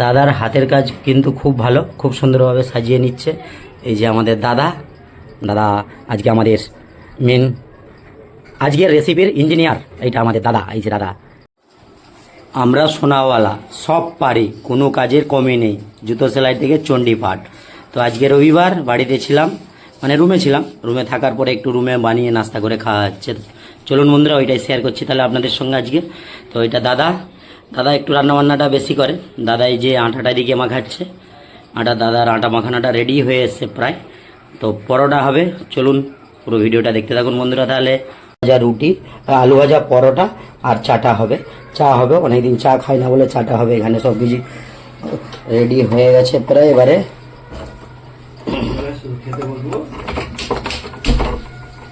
দাদার হাতের কাজ কিন্তু খুব ভালো, খুব সুন্দরভাবে সাজিয়ে নিচ্ছে। এই যে আমাদের দাদা দাদা আজকে আমাদের মেন আজকের রেসিপির ইঞ্জিনিয়ার এইটা আমাদের দাদা, এই যে দাদা। আমরা সোনাওয়ালা, সব পারি, কোনো কাজের কমই নেই, জুতো সেলাই থেকে চণ্ডীপাঠ তো আজকে রবিবার, বাড়িতে ছিলাম মানে রুমে ছিলাম, রুমে থাকার পরে একটু রুমে বানিয়ে নাস্তা করে খাওয়া হচ্ছে। চলুন বন্ধুরা, ওইটাই শেয়ার করছি, তাহলে আপনাদের সঙ্গে আজকে। তো ওইটা দাদা দাদা একটু রান্নাবান্নাটা বেশি করে। দাদা এই যে আটাটা দিকে মাখাচ্ছে, আটা দাদার আটা মাখানাটা রেডি হয়ে এসছে প্রায়। তো পরোটা হবে, চলুন পুরো ভিডিওটা দেখতে থাকুন বন্ধুরা তাহলে। ভাজা রুটি, আলু ভাজা, পরোটা আর চাটা হবে। চা হবে, অনেকদিন চা খাই না বলে চাটা হবে, এখানে সব কিছু রেডি হয়ে গেছে প্রায় এবারে।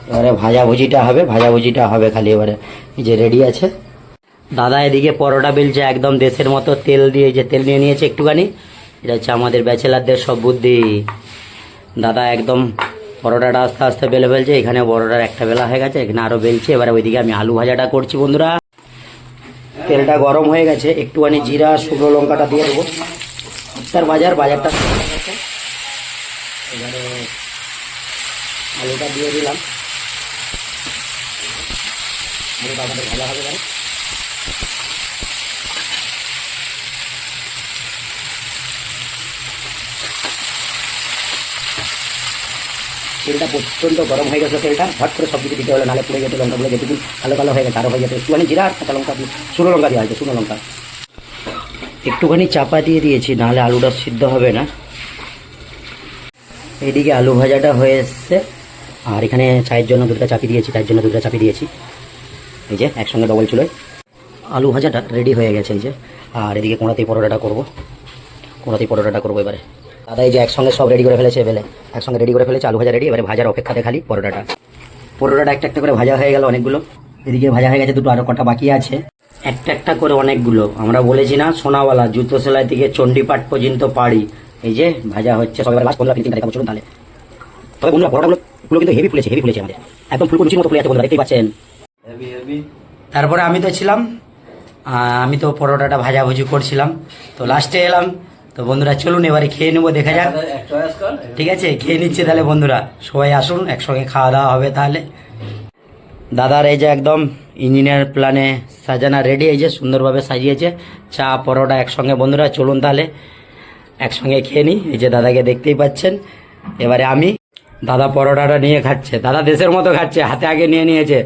এবারে ভাজা ভুজিটা হবে, ভাজা ভুজিটা হবে খালি এবারে। যে রেডি আছে। দাদা এদিকে পরোটা বেলছে, একদম দেশের মতো তেল দিয়ে যে তেল নিয়ে নিয়েছে একটুখানি। এটা হচ্ছে আমাদের ব্যাচেলারদের সব বুদ্ধি। দাদা একদম পরোটাটা আস্তে আস্তে বেলে ফেলছে, এখানে বড়টার একটা বেলা হয়ে গেছে, এখানে আরও বেলছে। এবারে ওইদিকে আমি আলু ভাজাটা করছি বন্ধুরা। তেলটা গরম হয়ে গেছে, একটুখানি জিরা, শুকনো লঙ্কাটা দিয়ে দেবো। তার বাজার, বাজারটা এবারে আলুটা দিয়ে দিলাম। ভালো হবে তেলটা প্রচণ্ড গরম হয়ে গেছে তেলটা। হট করে সব কিছু দিতে হলো নাহলে পুড়ে যেত লঙ্কাগুলো যেটুকু কালো কালো হয়ে গেছে, আরও হয়ে যেত একটুখানি জিরা আর কাঁচা লঙ্কা শুকনো লঙ্কা দেওয়া হয়েছে, শুকনো লঙ্কা। একটুখানি চাপা দিয়ে দিয়েছি নাহলে আলুটা সিদ্ধ হবে না। এইদিকে আলু ভাজাটা হয়ে এসছে। আর এখানে চায়ের জন্য দুধটা চাপি দিয়েছি, চায়ের জন্য দুধটা চাপি দিয়েছি। এই যে, একসঙ্গে ডবল চুলোয়। আলু ভাজাটা রেডি হয়ে গেছে এই যে। আর এদিকে কোনাতেই পরোটাটা করব। কোনাতেই পরোটাটা করব এবারে। দাদা এই যে একসঙ্গে সব রেডি করে ফেলেছে এবেলে একসঙ্গে রেডি করে ফেলেছে আলু ভাজা রেডি এবারে ভাজার অপেক্ষাতে খালি পরোটাটা। পরোটাটা একটা একটা করে ভাজা হয়ে গেল অনেকগুলো। এদিকে ভাজা হয়ে গেছে দুটো আরও কটা বাকি আছে। একটা একটা করে অনেকগুলো। আমরা বলেছি না সোনাওয়ালা জুতো সেলাই থেকে চণ্ডীপাঠ পর্যন্ত পারি এই যে ভাজা হচ্ছে সবাই লাস্ট পনেরো ফিনিশিং দেখাবো চলুন তাহলে। তবে বন্ধুরা পরোটাগুলো কিন্তু হেভি ফুলেছে হেভি ফুলেছে আমাদের। একদম ফুলকো লুচির মতো ফুলে আছে বন্ধুরা দেখতেই পাচ্ছেন। তারপরে আমি তো ছিলাম আমি তো পরোটাটা ভাজাভুজি করছিলাম। তো লাস্টে এলাম। তো বন্ধুরা চলুন এবারে খেয়ে নেব দেখা যাক। ঠিক আছে খেয়ে নিচ্ছে তাহলে বন্ধুরা। সবাই আসুন একসঙ্গে খাওয়া দাওয়া হবে তাহলে। দাদার এই যে একদম ইঞ্জিনিয়ার প্ল্যানে সাজানা রেডি এই যে সুন্দরভাবে সাজিয়েছে। চা পরোটা একসঙ্গে। বন্ধুরা চলুন তাহলে। একসঙ্গে খেয়ে নিই। এই যে দাদাকে দেখতেই পাচ্ছেন। এবারে আমি দাদা পরোটাটা নিয়ে খাচ্ছে। দাদা দেশের মতো খাচ্ছে হাতে আগে নিয়ে নিয়েছে।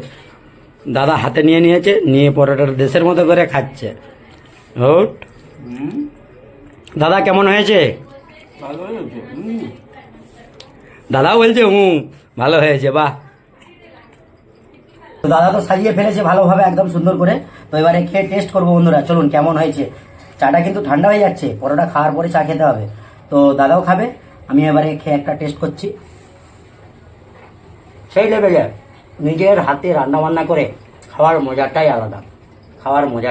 দাদা হাতে নিয়ে নিয়েছে নিয়ে পরোটাটা দেশের মতো করে খাচ্ছে। দাদা কেমন হয়েছে? দাদা বলছে হুম ভালো হয়েছে বাহ। তো দাদা তো সাজিয়ে ফেলেছে ভালোভাবে একদম সুন্দর করে। তো এবারে খেয়ে টেস্ট করব বন্ধুরা চলুন কেমন হয়েছে। চাটা কিন্তু ঠান্ডা হয়ে যাচ্ছে পরোটা খাওয়ার পরে চা খেতে হবে। তো দাদাও খাবে আমি এবারে খেয়ে একটা টেস্ট করছি। সেই লেভেলে নিজের হাতে রান্না বান্না করে খাওয়ার মজাটাই আলাদা। খাওয়ার মজা